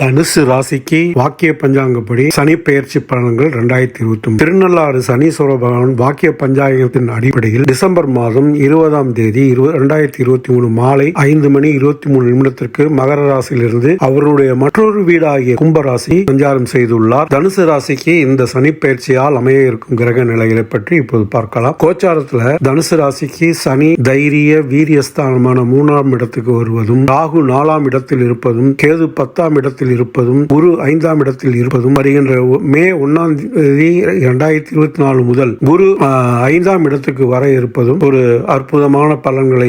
தனுசு ராசிக்கு வாக்கிய பஞ்சாங்கப்படி சனி பெயர்ச்சி பலன்கள் இரண்டாயிரத்தி இருபத்தி திருநள்ளாறு சனீஸ்வர பகவான் வாக்கிய பஞ்சாங்கத்தின் அடிப்படையில் டிசம்பர் மாதம் இருபதாம் தேதி இரண்டாயிரத்தி இருபத்தி மூணு மாலை ஐந்து மணி இருபத்தி மூணு நிமிடத்திற்கு மகர ராசியிலிருந்து அவருடைய மற்றொரு வீடாகிய கும்பராசி சஞ்சாரம் செய்துள்ளார். தனுசு ராசிக்கு இந்த சனி பயிற்சியால் அமைய இருக்கும் கிரக நிலைகளை பற்றி இப்போது பார்க்கலாம். கோச்சாரத்துல தனுசு ராசிக்கு சனி தைரிய வீரியஸ்தானமான மூணாம் இடத்துக்கு வருவதும் ராகு நாலாம் இடத்தில் இருப்பதும் கேது பத்தாம் இடத்தில் இடத்தில் இருப்பதும் குரு ஐந்தாம் இடத்தில் இருப்பதும் வருகின்ற மே ஒன்னாம் தேதி இரண்டாயிரத்தி இருபத்தி நாலு முதல் குரு ஐந்தாம் இடத்துக்கு வர இருப்பதும் ஒரு அற்புதமான பலன்களை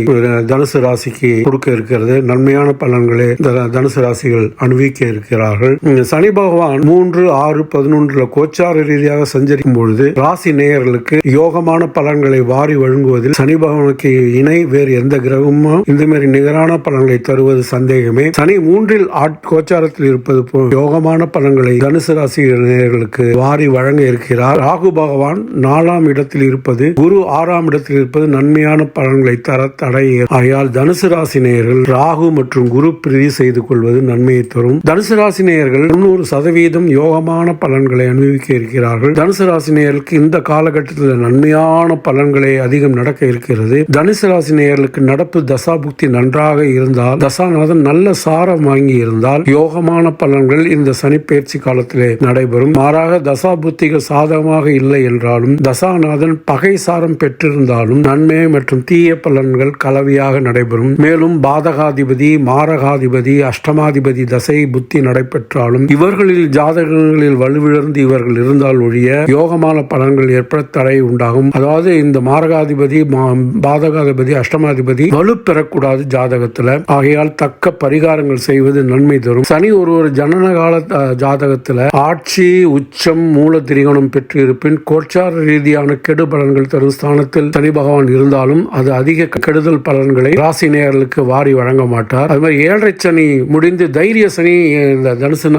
தனுசு ராசிக்கு கொடுக்க இருக்கிறது. நன்மையான பலன்களை தனுசு ராசிகள் அனுபவிக்க இருக்கிறார்கள். சனி பகவான் மூன்று ஆறு பதினொன்றுல கோச்சார ரீதியாக சஞ்சரிக்கும் பொழுது ராசி நேயர்களுக்கு யோகமான பலன்களை வாரி வழங்குவதில் சனி பகவானுக்கு இணை வேறு எந்த கிரகமும் இந்த மாதிரி நிகரான பலன்களை தருவது சந்தேகமே. சனி மூன்றில் கோச்சாரத்தில் இருப்பது போல் யோகமான பலன்களை தனுசு ராசி நேயர்களுக்கு வாரி வழங்க இருக்கிறார். ராகு பகவான் நாலாம் இடத்தில் இருப்பது குரு ஆறாம் இடத்தில் இருப்பது நன்மையான பலன்களை தர தடை. ஆகையால் தனுசு ராசி நேயர்கள் ராகு மற்றும் குரு பிரிதி செய்து கொள்வது நன்மையை தரும். தனுசு ராசி நேயர்கள் தொண்ணூறு சதவீதம் யோகமான பலன்களை அனுபவிக்க இருக்கிறார்கள். தனுசு ராசி நேயர்களுக்கு இந்த காலகட்டத்தில் நன்மையான பலன்களை அதிகம் நடக்க இருக்கிறது. தனுசு ராசி நேயர்களுக்கு நடப்பு தசாபுக்தி நன்றாக இருந்தால் தசாநாதன் நல்ல சாரம் வாங்கி இருந்தால் யோகமான பலன்கள் இந்த சனிப்பெயர்ச்சி காலத்திலே நடைபெறும். மாறாக தசா புத்திகள் சாதகமாக இல்லை என்றாலும் தசாநாதன் பகை சாரம் பெற்றிருந்தாலும் நன்மை மற்றும் தீய பலன்கள் கலவையாக நடைபெறும். மேலும் பாதகாதிபதி மாரகாதிபதி அஷ்டமாதிபதி தசை புத்தி நடைபெற்றாலும் இவர்களில் ஜாதகங்களில் வலுவிழந்து இவர்கள் இருந்தால் ஒழிய யோகமான பலன்கள் ஏற்பட தடை உண்டாகும். அதாவது இந்த மாரகாதிபதி மா- பாதகாதிபதி அஷ்டமாதிபதி வலு பெறக்கூடாது ஜாதகத்துல. ஆகையால் தக்க பரிகாரங்கள் செய்வது நன்மை தரும். சனி ஒரு ஒரு ஜனன கால ஜாதகத்தில் ஆட்சி உச்சம் மூல திரிகோணம் பெற்று இருப்பின் கோச்சார ரீதியான கெடு பலன்கள் தரும் ஸ்தானத்தில் சனி பகவான் இருந்தாலும் அது அதிக கெடுதல் பலன்களை ராசி நேயர்களுக்கு வாரி வழங்க மாட்டார். அது மாதிரி ஏழரை சனி முடிந்து தைரிய சனி இந்த தனுசு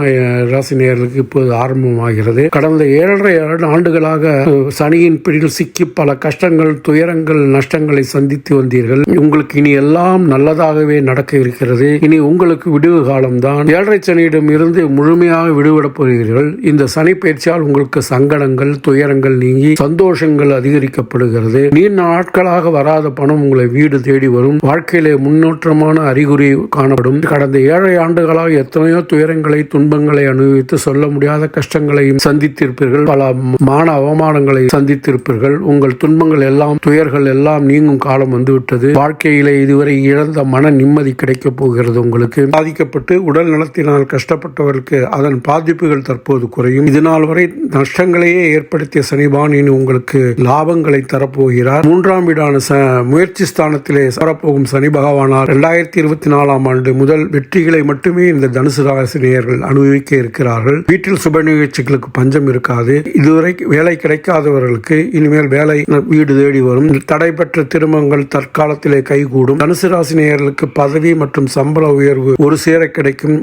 ராசி நேயர்களுக்கு இப்போது ஆரம்பமாகிறது. கடந்த ஏழரை ஆண்டுகளாக சனியின் பிடியில் சிக்கி பல கஷ்டங்கள் துயரங்கள் நஷ்டங்களை சந்தித்து வந்தீர்கள். உங்களுக்கு இனி எல்லாம் நல்லதாகவே நடக்க இருக்கிறது இனி உங்களுக்கு விடுவு காலம்தான். ஏழரை பிரச்சனையிடம் இருந்து முழுமையாக விடுபடப் போகிறீர்கள். இந்த சனி பயிற்சியால் உங்களுக்கு சங்கடங்கள் துயரங்கள் நீங்கி சந்தோஷங்கள் அதிகரிக்கப்படுகிறது. நீண்ட நாட்களாக வராத பணம் உங்களை வீடு தேடி வரும். வாழ்க்கையிலே முன்னேற்றமான அறிகுறி காணப்படும். கடந்த ஏழை ஆண்டுகளாக எத்தனையோ துயரங்களை துன்பங்களை அனுபவித்து சொல்ல முடியாத கஷ்டங்களையும் சந்தித்திருப்பீர்கள். பல மான அவமானங்களை சந்தித்திருப்பீர்கள். உங்கள் துன்பங்கள் எல்லாம் துயர்கள் எல்லாம் நீங்கும் காலம் வந்துவிட்டது. வாழ்க்கையிலே இதுவரை இழந்த மன நிம்மதி கிடைக்கப் போகிறது உங்களுக்கு. பாதிக்கப்பட்டு உடல் நலத்தினால் கஷ்டப்பட்டவர்களுக்கு அதன் பாதிப்புகள் தற்போது குறையும். இதனால் வரை நஷ்டங்களையே ஏற்படுத்திய சனிபான் இனி உங்களுக்கு லாபங்களை தரப்போகிறார். மூன்றாம் வீடான முயற்சி ஸ்தானத்திலே சேரப்போகும் சனி பகவானார் இரண்டாயிரத்தி இருபத்தி நாலாம் ஆண்டு முதல் வெற்றிகளை மட்டுமே இந்த தனுசு ராசி நேயர்கள் அனுபவிக்க இருக்கிறார்கள். வீட்டில் சுப நிகழ்ச்சிகளுக்கு பஞ்சம் இருக்காது. இதுவரை வேலை கிடைக்காதவர்களுக்கு இனிமேல் வேலை வீடு தேடி வரும். தடைபெற்ற திருமணங்கள் தற்காலத்திலே கைகூடும். தனுசு ராசி நேயர்களுக்கு பதவி மற்றும் சம்பள உயர்வு ஒரு சேர கிடைக்கும்.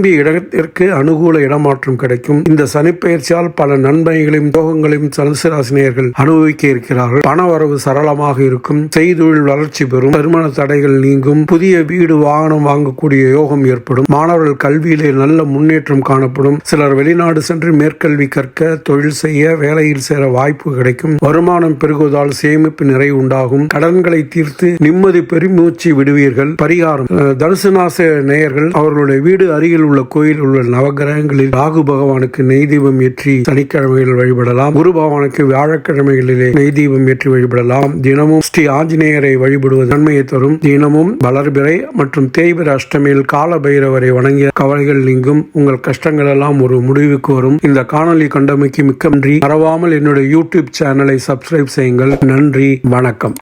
விரும்பிய இடத்திற்கு அனுகூல இடமாற்றம் கிடைக்கும். இந்த சனிப்பெயர்ச்சியால் பல நன்மைகளையும் யோகங்களையும் தனுசு அனுபவிக்க இருக்கிறார்கள். பண வரவு சரளமாக இருக்கும். செய்தொழில் வளர்ச்சி பெறும். திருமண தடைகள் நீங்கும். புதிய வீடு வாகனம் வாங்கக்கூடிய யோகம் ஏற்படும். மாணவர்கள் கல்வியிலே நல்ல முன்னேற்றம் காணப்படும். சிலர் வெளிநாடு சென்று மேற்கல்வி கற்க தொழில் செய்ய வேலையில் சேர வாய்ப்பு கிடைக்கும். வருமானம் பெருகுவதால் சேமிப்பு நிறைவு உண்டாகும். கடன்களை தீர்த்து நிம்மதி பெருமூச்சு விடுவீர்கள். பரிகாரம். அஹ், தனுசு நாச நேயர்கள் அவர்களுடைய வீடு அருகில் உள்ள கோயில் உள்ள நவகிரகங்களில் ராகு பகவானுக்கு நெய் தீபம் ஏற்றி சனிக்கிழமைகள் வழிபடலாம். குரு பகவானுக்கு வியாழக்கிழமைகளிலே நெய் தீபம் ஏற்றி வழிபடலாம். தினமும் ஸ்ரீ ஆஞ்சநேயரை வழிபடுவது நன்மையை தரும். தினமும் வளர்பிறை மற்றும் தேய்பிர அஷ்டமியில் கால பைரவரை வணங்கிய கவலைகள் நீங்கும். உங்கள் கஷ்டங்கள் எல்லாம் ஒரு முடிவுக்கு வரும். இந்த காணொலி கண்டமைக்கு மிக்க நன்றி. மறவாமல் என்னுடைய யூடியூப் சேனலை சப்ஸ்கிரைப் செய்யுங்கள். நன்றி. வணக்கம்.